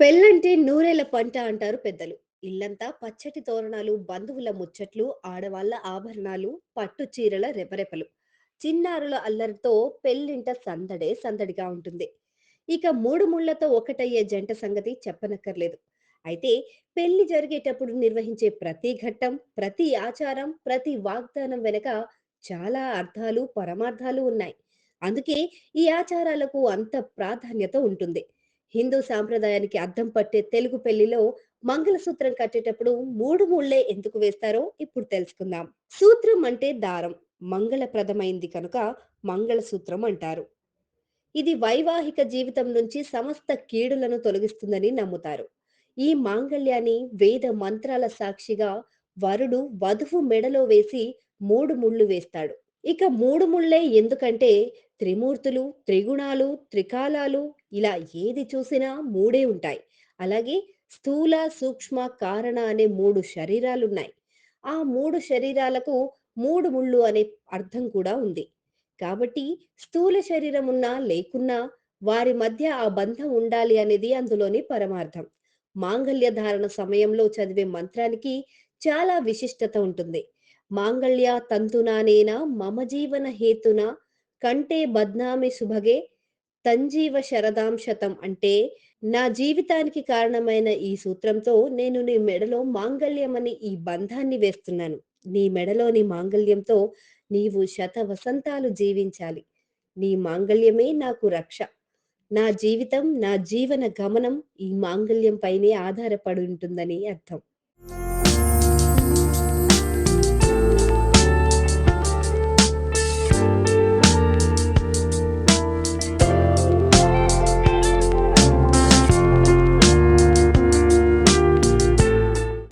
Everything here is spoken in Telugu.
పెళ్ళంటే నూరేళ్ళ పంట అంటారు పెద్దలు. ఇల్లంతా పచ్చటి తోరణాలు, బంధువుల ముచ్చట్లు, ఆడవాళ్ళ ఆభరణాలు, పట్టు చీరల రెపరెపలు. చిన్నారుల అల్లరితో పెళ్ళింట సందడే సందడిగా ఉంటుంది. ఇక మూడు ముళ్ళతో ఒకటయ్యే జంట సంగతి చెప్పనక్కర్లేదు. అయితే పెళ్ళి జరిగేటప్పుడు నిర్వహించే ప్రతి ఘట్టం, ప్రతి ఆచారం, ప్రతి వాగ్దానం వెనక చాలా అర్థాలు, పరమార్థాలు ఉన్నాయి. అందుకే ఈ ఆచారాలకు అంత ప్రాధాన్యత ఉంటుంది. హిందూ సాంప్రదాయానికి అద్దం పట్టే తెలుగు పెళ్ళిలో మంగళసూత్రం కట్టేటప్పుడు మూడు ముళ్ళే ఎందుకు వేస్తారో ఇప్పుడు తెలుసుకుందాం. సూత్రం అంటే దారం. మంగళప్రదమైంది కనుక మంగళసూత్రం అంటారు. ఇది వైవాహిక జీవితం నుంచి సమస్త కీడులను తొలగిస్తుందని నమ్ముతారు. ఈ మాంగళ్యాన్ని వేద మంత్రాల సాక్షిగా వరుడు వధువు మెడలో వేసి మూడు ముళ్ళు వేస్తాడు. ఇక మూడు ముళ్ళే ఎందుకంటే త్రిమూర్తులు, త్రిగుణాలు, త్రికాలాలు ఇలా ఏది చూసినా మూడే ఉంటాయి. అలాగే స్థూల, సూక్ష్మ, కారణ అనే మూడు శరీరాలున్నాయి. ఆ మూడు శరీరాలకు మూడు ముళ్ళు అనే అర్థం కూడా ఉంది. కాబట్టి స్థూల శరీరం ఉన్నా, లేకున్నా వారి మధ్య ఆ బంధం ఉండాలి అనేది అందులోని పరమార్థం. మాంగళ్య ధారణ సమయంలో చదివే మంత్రానికి చాలా విశిష్టత ఉంటుంది. మాంగళ్య తంతునానేన మమ జీవన హేతునా కంటే బద్నామి సుభగే తంజీవ శరదాం శతం అంటే నా జీవితానికి కారణమైన ఈ సూత్రంతో నేను నీ మెడలో మాంగళ్యమని ఈ బంధాన్ని వేస్తున్నాను. నీ మెడలోని మాంగళ్యంతో నీవు శత వసంతాలు జీవించాలి. నీ మాంగళ్యమే నాకు రక్ష. నా జీవితం, నా జీవన గమనం ఈ మాంగళ్యం పైనే ఆధారపడి ఉంటుందని అర్థం.